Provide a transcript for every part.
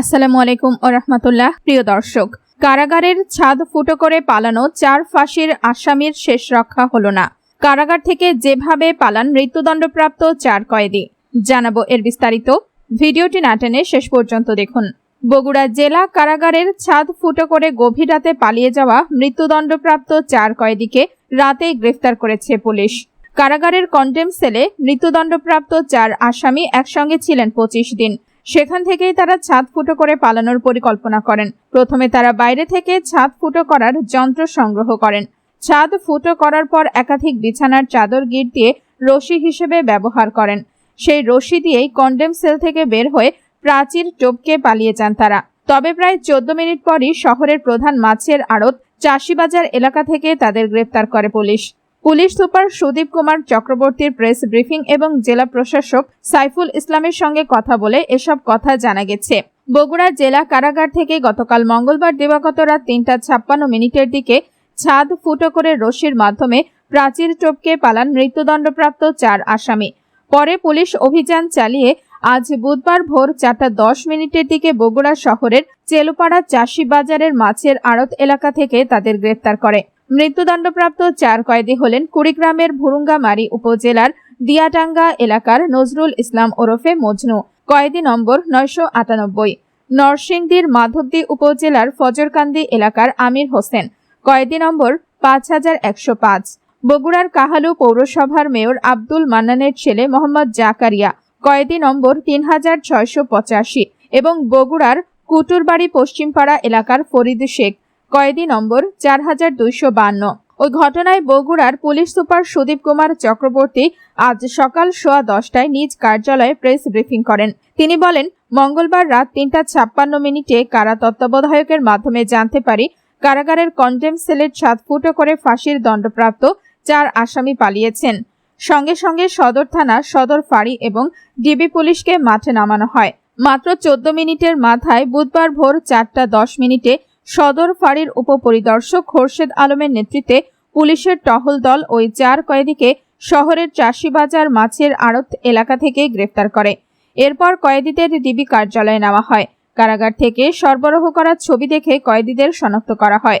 আসসালামু আলাইকুম ও রহমতুল্লাহ, প্রিয় দর্শক। কারাগারের ছাদ ফুটো করে পালানো চার ফাঁসির আসামির শেষ রক্ষা হলো না। কারাগার থেকে যেভাবে পালান মৃত্যুদণ্ডপ্রাপ্ত চার কয়েদি। জানাব এর বিস্তারিত। ভিডিওটি না টেনে শেষ পর্যন্ত দেখুন। বগুড়া জেলা কারাগারের ছাদ ফুটো করে গভীর রাতে পালিয়ে যাওয়া মৃত্যুদণ্ডপ্রাপ্ত চার কয়েদিকে রাতেই গ্রেফতার করেছে পুলিশ। কারাগারের কন্টেম সেলে মৃত্যুদণ্ডপ্রাপ্ত চার আসামি একসঙ্গে ছিলেন পঁচিশ দিন। সেখান থেকেই তারা ছাদ ফুটো করে পালানোর পরিকল্পনা করেন। প্রথমে তারা বাইরে থেকে ছাদ ফুটো করার যন্ত্র সংগ্রহ করেন। ছাদ ফুটো করার পর একাধিক বিছানার চাদর গিট দিয়ে রশি হিসেবে ব্যবহার করেন। সেই রশি দিয়েই কন্ডেম সেল থেকে বের হয়ে প্রাচীর টপকে পালিয়ে যান তারা। তবে প্রায় চোদ্দ মিনিট পরই শহরের প্রধান মাছের আড়ত চাষিবাজার এলাকা থেকে তাদের গ্রেপ্তার করে police. Police super Sudip Kumar চক্রবর্তীর প্রেস ব্রিফিং এবং জেলা প্রশাসক সাইফুল ইসলামের সঙ্গে কথা বলে এসব কথা জানা গেছে। বগুড়া জেলা কারাগার থেকে গতকাল মঙ্গলবার দিবাগত রাত তিনটা ছাপ্পান্ন মিনিটের দিকে ছাদ ফুটো করে রশির মাধ্যমে প্রাচীর টপকে পালান মৃত্যুদণ্ডপ্রাপ্ত চার আসামি। পরে পুলিশ অভিযান চালিয়ে আজ বুধবার ভোর চারটা দশ মিনিটের দিকে বগুড়া শহরের চেলুপাড়া চাষি বাজারের মাছের আড়ত এলাকা থেকে তাদের গ্রেপ্তার করে। মৃত্যুদণ্ডপ্রাপ্ত চার কয়েদি হলেন কুড়িগ্রামের ভুরুঙ্গামারি উপজেলার দিয়াটাঙ্গা এলাকার নজরুল ইসলাম ওরফে মজনু, কয়েদি নম্বর নয়শো আটানব্বই। নরসিংদীর মাধবদী উপজেলার ফজরকান্দি এলাকার আমির হোসেন, কয়েদি নম্বর পাঁচ হাজার একশো পাঁচ। বগুড়ার কাহালু পৌরসভার মেয়র আব্দুল মান্নানের ছেলে মোহাম্মদ জাকারিয়া, কয়েদি নম্বর তিন হাজার ছয়শো পঁচাশি এবং বগুড়ার কুটুরবাড়ি পশ্চিমপাড়া এলাকার ফরিদ শেখ। কয়েদি নম্বর চার হাজার দুইশো বান্ন। ওই ঘটনায় বগুড়ার পুলিশ সুপার সুদীপ কুমার চক্রবর্তী আজ সকাল সোয়া দশটায় নিজ কার্যালয়ে প্রেস ব্রিফিং করেন। তিনি বলেন, মঙ্গলবার রাত তিনটা ছাপ্পান্ন মিনিটে কারা তত্ত্বাবধায়কের মাধ্যমে জানতে পারি কারাগারের কন্ডেম সেলের ছাদ ফুটো করে ফাঁসির দণ্ডপ্রাপ্ত চার আসামি পালিয়েছেন। সঙ্গে সঙ্গে সদর থানা, সদর ফাঁড়ি এবং ডিবি পুলিশকে মাঠে নামানো হয়। মাত্র চোদ্দ মিনিটের মাথায় বুধবার ভোর চারটা দশ মিনিটে সদর ফাঁড়ির উপপরিদর্শক খোরশেদ আলমের নেতৃত্বে পুলিশের টহল দল ওই চার কয়েদিকে শহরের চাষিবাজার মাছের আড়ত এলাকা থেকে গ্রেফতার করে। এরপর কয়েদিদের ডিবি কার্যালয়ে নেওয়া হয়। কারাগার থেকে সরবরাহ করা ছবি দেখে কয়েদিদের শনাক্ত করা হয়।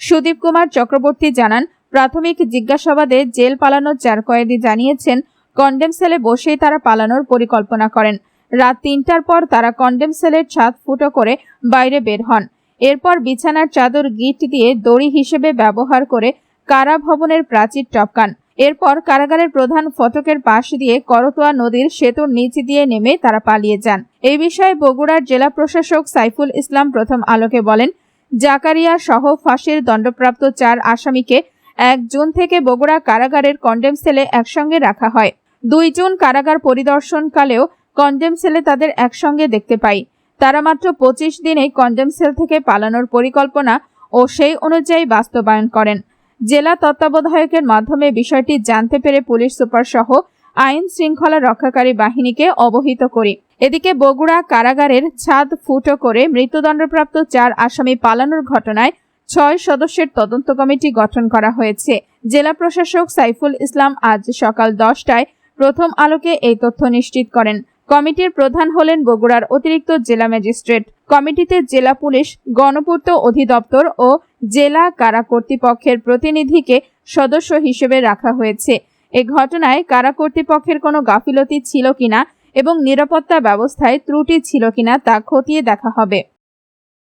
সুদীপ কুমার চক্রবর্তী জানান, প্রাথমিক জিজ্ঞাসাবাদে জেল পালানোর চার কয়েদি জানিয়েছেন, কন্ডেম সেলে বসেই তারা পালানোর পরিকল্পনা করেন। রাত তিনটার পর তারা কন্ডেম সেলের ছাদ ফুটো করে বাইরে বের হন। এরপর বিছানার চাদর গিট দিয়ে দড়ি হিসেবে ব্যবহার করে কারা ভবনের প্রাচীর টপকান। এরপর কারাগারের প্রধান ফটকের পাশ দিয়ে করতোয়া নদীর সেতুর নিচ দিয়ে নেমে তারা পালিয়ে যান। এই বিষয়ে বগুড়ার জেলা প্রশাসক সাইফুল ইসলাম প্রথম আলোকে বলেন, জাকারিয়া সহ ফাঁসির দণ্ডপ্রাপ্ত চার আসামিকে এক জুন থেকে বগুড়া কারাগারের কন্ডেম সেলে একসঙ্গে রাখা হয়। দুই জুন কারাগার পরিদর্শনকালেও কন্ডেম সেলে তাদের একসঙ্গে দেখতে পাই। তারা মাত্র পঁচিশ দিনেই কন্ডেম সেল থেকে পালানোর পরিকল্পনা ও সেই অনুযায়ী বাস্তবায়ন করেন। জেলা তত্ত্বাবধায়কের মাধ্যমে বিষয়টি জানতে পেরে পুলিশ সুপার সহ আইন শৃঙ্খলা রক্ষাকারী বাহিনীকে অবহিত করি। এদিকে বগুড়া কারাগারের ছাদ ফুটো করে মৃত্যুদণ্ডপ্রাপ্ত চার আসামি পালানোর ঘটনায় ছয় সদস্যের তদন্ত কমিটি গঠন করা হয়েছে। জেলা প্রশাসক সাইফুল ইসলাম আজ সকাল দশটায় প্রথম আলোকে এই তথ্য নিশ্চিত করেন। কমিটির প্রধান হলেন বগুড়ার অতিরিক্ত জেলা ম্যাজিস্ট্রেট। কমিটিতে জেলা পুলিশ, গণপূর্ত অধিদপ্তর ও জেলা কারা কর্তৃপক্ষের প্রতিনিধিকে সদস্য হিসেবে রাখা হয়েছে। এ ঘটনায় কারা কর্তৃপক্ষের কোনো গাফিলতি ছিল কিনা এবং নিরাপত্তা ব্যবস্থায় ত্রুটি ছিল কিনা তা খতিয়ে দেখা হবে।